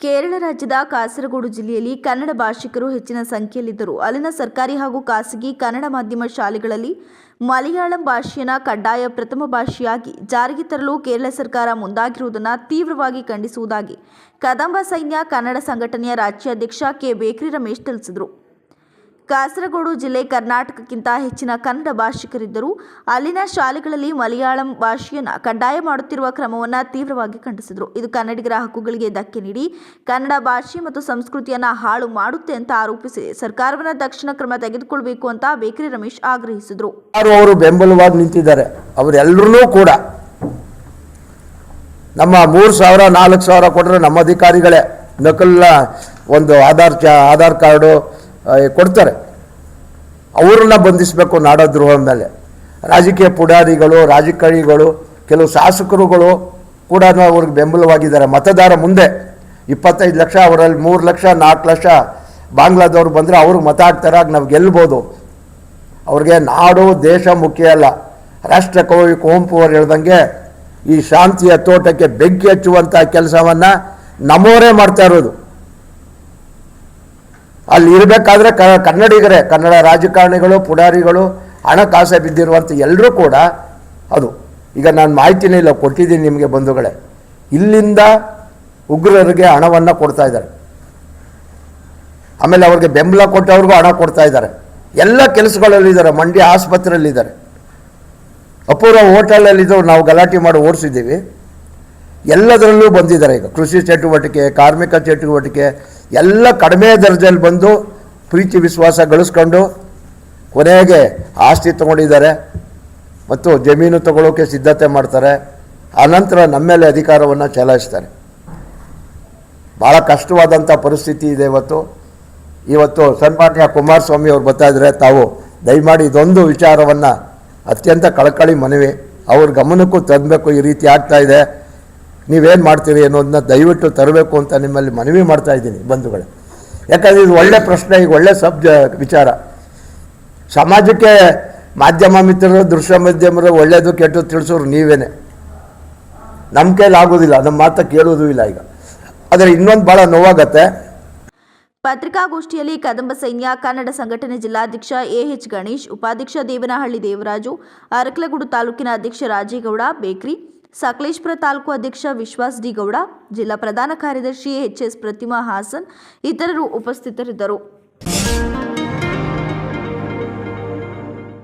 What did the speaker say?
ಕೇರಳ ರಾಜ್ಯದ ಕಾಸರಗೋಡು ಜಿಲ್ಲೆಯಲ್ಲಿ ಕನ್ನಡ ಭಾಷಿಕರು ಹೆಚ್ಚಿನ ಸಂಖ್ಯೆಯಲ್ಲಿದ್ದರು. ಅಲ್ಲಿನ ಸರ್ಕಾರಿ ಹಾಗೂ ಖಾಸಗಿ ಕನ್ನಡ ಮಾಧ್ಯಮ ಶಾಲೆಗಳಲ್ಲಿ ಮಲಯಾಳಂ ಭಾಷೆಯನ್ನು ಕಡ್ಡಾಯ ಪ್ರಥಮ ಭಾಷೆಯಾಗಿ ಜಾರಿಗೆ ತರಲು ಕೇರಳ ಸರ್ಕಾರ ಮುಂದಾಗಿರುವುದನ್ನು ತೀವ್ರವಾಗಿ ಖಂಡಿಸುವುದಾಗಿ ಕದಂಬ ಸೈನ್ಯ ಕನ್ನಡ ಸಂಘಟನೆಯ ರಾಜ್ಯಾಧ್ಯಕ್ಷ ಕೆ. ಬೇಕ್ರಿ ರಮೇಶ್ ತಿಳಿಸಿದರು. ಕಾಸರಗೋಡು ಜಿಲ್ಲೆ ಕರ್ನಾಟಕಕ್ಕಿಂತ ಹೆಚ್ಚಿನ ಕನ್ನಡ ಭಾಷಿಕರಿದ್ದರೂ ಅಲ್ಲಿನ ಶಾಲೆಗಳಲ್ಲಿ ಮಲಯಾಳಂ ಭಾಷೆಯನ್ನು ಕಡ್ಡಾಯ ಮಾಡುತ್ತಿರುವ ಕ್ರಮವನ್ನು ತೀವ್ರವಾಗಿ ಖಂಡಿಸಿದರು. ಇದು ಕನ್ನಡಿಗರ ಹಕ್ಕುಗಳಿಗೆ ಧಕ್ಕೆ ನೀಡಿ ಕನ್ನಡ ಭಾಷೆ ಮತ್ತು ಸಂಸ್ಕೃತಿಯನ್ನು ಹಾಳು ಮಾಡುತ್ತೆ ಅಂತ ಆರೋಪಿಸಿ ಸರ್ಕಾರವನ್ನು ತಕ್ಷಣ ಕ್ರಮ ತೆಗೆದುಕೊಳ್ಳಬೇಕು ಅಂತ ಬೇಕರಿ ರಮೇಶ್ ಆಗ್ರಹಿಸಿದರು. ಅವರು ಬೆಂಬಲವಾಗಿ ನಿಂತಿದ್ದಾರೆ ಅವರೆಲ್ಲರೂ ಕೂಡ. ನಮ್ಮ ಮೂರು ಸಾವಿರ, ನಾಲ್ಕು ಸಾವಿರ ಕೊಟ್ಟರೆ ನಮ್ಮ ಅಧಿಕಾರಿಗಳೇ ನಕಲ್ನ ಒಂದು ಆಧಾರ್ ಚ, ಆಧಾರ್ ಕಾರ್ಡು ಕೊಡ್ತಾರೆ. ಅವ್ರನ್ನ ಬಂಧಿಸಬೇಕು ನಾಡದ್ರೋಹ ಮೇಲೆ. ರಾಜಕೀಯ ಪುಡಾರಿಗಳು, ರಾಜಕಾರಣಿಗಳು, ಕೆಲವು ಶಾಸಕರುಗಳು ಕೂಡ ಅವ್ರಿಗೆ ಬೆಂಬಲವಾಗಿದ್ದಾರೆ. ಮತದಾರ ಮುಂದೆ ಇಪ್ಪತ್ತೈದು ಲಕ್ಷ, ಅವರಲ್ಲಿ ಮೂರು ಲಕ್ಷ, ನಾಲ್ಕು ಲಕ್ಷ ಬಾಂಗ್ಲಾದವ್ರು ಬಂದರೆ ಅವ್ರಿಗೆ ಮತ ಹಾಕ್ತಾರೆ, ಆಗ ನಾವು ಗೆಲ್ಬೋದು. ಅವ್ರಿಗೆ ನಾಡು, ದೇಶ ಮುಖ್ಯ ಅಲ್ಲ. ರಾಷ್ಟ್ರ ಕವಿ ಕುವೆಂಪು ಅವರು ಹೇಳ್ದಂಗೆ ಈ ಶಾಂತಿಯ ತೋಟಕ್ಕೆ ಬೆಂಕಿ ಹಚ್ಚುವಂಥ ಕೆಲಸವನ್ನು ನಮ್ಮವರೇ ಮಾಡ್ತಾ ಇರೋದು. ಅಲ್ಲಿ ಇರಬೇಕಾದ್ರೆ ಕ ಕನ್ನಡಿಗರೇ, ಕನ್ನಡ ರಾಜಕಾರಣಿಗಳು, ಪುಡಾರಿಗಳು, ಹಣಕಾಸೆ ಬಿದ್ದಿರುವಂಥ ಎಲ್ಲರೂ ಕೂಡ ಅದು. ಈಗ ನಾನು ಮಾಹಿತಿನೇ ಇಲ್ಲ, ಕೊಟ್ಟಿದ್ದೀನಿ ನಿಮಗೆ ಬಂಧುಗಳೇ. ಇಲ್ಲಿಂದ ಉಗ್ರರಿಗೆ ಹಣವನ್ನು ಕೊಡ್ತಾ ಇದ್ದಾರೆ. ಆಮೇಲೆ ಅವ್ರಿಗೆ ಬೆಂಬಲ ಕೊಟ್ಟವ್ರಿಗೂ ಹಣ ಕೊಡ್ತಾ ಇದ್ದಾರೆ. ಎಲ್ಲ ಕೆಲಸಗಳಲ್ಲಿದ್ದಾರೆ, ಮಂಡ್ಯ ಆಸ್ಪತ್ರೆಯಲ್ಲಿದ್ದಾರೆ. ಅಪೂರ್ವ ಹೋಟೆಲಲ್ಲಿದ್ದು ನಾವು ಗಲಾಟೆ ಮಾಡಿ ಓಡಿಸಿದ್ದೀವಿ. ಎಲ್ಲದರಲ್ಲೂ ಬಂದಿದ್ದಾರೆ ಈಗ. ಕೃಷಿ ಚಟುವಟಿಕೆ, ಕಾರ್ಮಿಕ ಚಟುವಟಿಕೆ ಎಲ್ಲ ಕಡಿಮೆ ದರ್ಜೆಯಲ್ಲಿ ಬಂದು ಪ್ರೀತಿ ವಿಶ್ವಾಸ ಗಳಿಸ್ಕೊಂಡು ಕೊನೆಗೆ ಆಸ್ತಿ ತಗೊಂಡಿದ್ದಾರೆ ಮತ್ತು ಜಮೀನು ತಗೊಳ್ಳೋಕೆ ಸಿದ್ಧತೆ ಮಾಡ್ತಾರೆ. ಆನಂತರ ನಮ್ಮ ಮೇಲೆ ಅಧಿಕಾರವನ್ನು ಚಲಾಯಿಸ್ತಾರೆ. ಭಾಳ ಕಷ್ಟವಾದಂಥ ಪರಿಸ್ಥಿತಿ ಇದೆ ಇವತ್ತು. ಇವತ್ತು ಸನ್ಮಾನ್ಯ ಕುಮಾರಸ್ವಾಮಿ ಅವ್ರು ಬರ್ತಾಯಿದ್ರೆ ತಾವು ದಯಮಾಡಿ ಇದೊಂದು ವಿಚಾರವನ್ನು ಅತ್ಯಂತ ಕಳಕಳಿ ಮನವಿ. ಅವ್ರ ಗಮನಕ್ಕೂ ತಂದಬೇಕು ಈ ರೀತಿ ಆಗ್ತಾಯಿದೆ ನೀವೇನು ಮಾಡ್ತೀರಿ ಅನ್ನೋದನ್ನ ದಯವಿಟ್ಟು ತರಬೇಕು ಅಂತ ನಿಮ್ಮಲ್ಲಿ ಮನವಿ ಮಾಡ್ತಾ ಇದ್ದೀನಿ ಬಂಧುಗಳೇ. ಯಾಕಂದರೆ ಇದು ಒಳ್ಳೆ ಪ್ರಶ್ನೆ, ಈಗ ಒಳ್ಳೆ ಸಬ್ ವಿಚಾರ. ಸಮಾಜಕ್ಕೆ ಮಾಧ್ಯಮ ಮಿತ್ರರು, ದೃಶ್ಯ ಮಾಧ್ಯಮರು ಒಳ್ಳೆಯದು ಕೆಟ್ಟದು ತಿಳಿಸೋರು ನೀವೇನೆ. ನಮ್ಮ ಕೈಲಿ ಆಗೋದಿಲ್ಲ ನಮ್ಮ ಮಾತ ಕೇಳೋದು ಇಲ್ಲ ಈಗ. ಆದರೆ ಇನ್ನೊಂದು ಭಾಳ ನೋವಾಗತ್ತೆ. ಪತ್ರಿಕಾಗೋಷ್ಠಿಯಲ್ಲಿ ಕದಂಬ ಸೈನ್ಯ, ಕನ್ನಡ ಸಂಘಟನೆ ಜಿಲ್ಲಾಧ್ಯಕ್ಷ ಎಎಚ್ ಗಣೇಶ್, ಉಪಾಧ್ಯಕ್ಷ ದೇವನಹಳ್ಳಿ ದೇವರಾಜು, ಅರಕಲಗೂಡು ತಾಲೂಕಿನ ಅಧ್ಯಕ್ಷ ರಾಜೇಗೌಡ, ಬೇಕ್ರಿ ಸಕಲೇಶ್ಪುರ ತಾಲೂಕು ಅಧ್ಯಕ್ಷ ವಿಶ್ವಾಸ್ ಡಿಗೌಡ ಜಿಲ್ಲಾ ಪ್ರಧಾನ ಕಾರ್ಯದರ್ಶಿ ಎಚ್ಎಸ್ ಪ್ರತಿಮಾ ಹಾಸನ್ ಇತರರು ಉಪಸ್ಥಿತರಿದ್ದರು.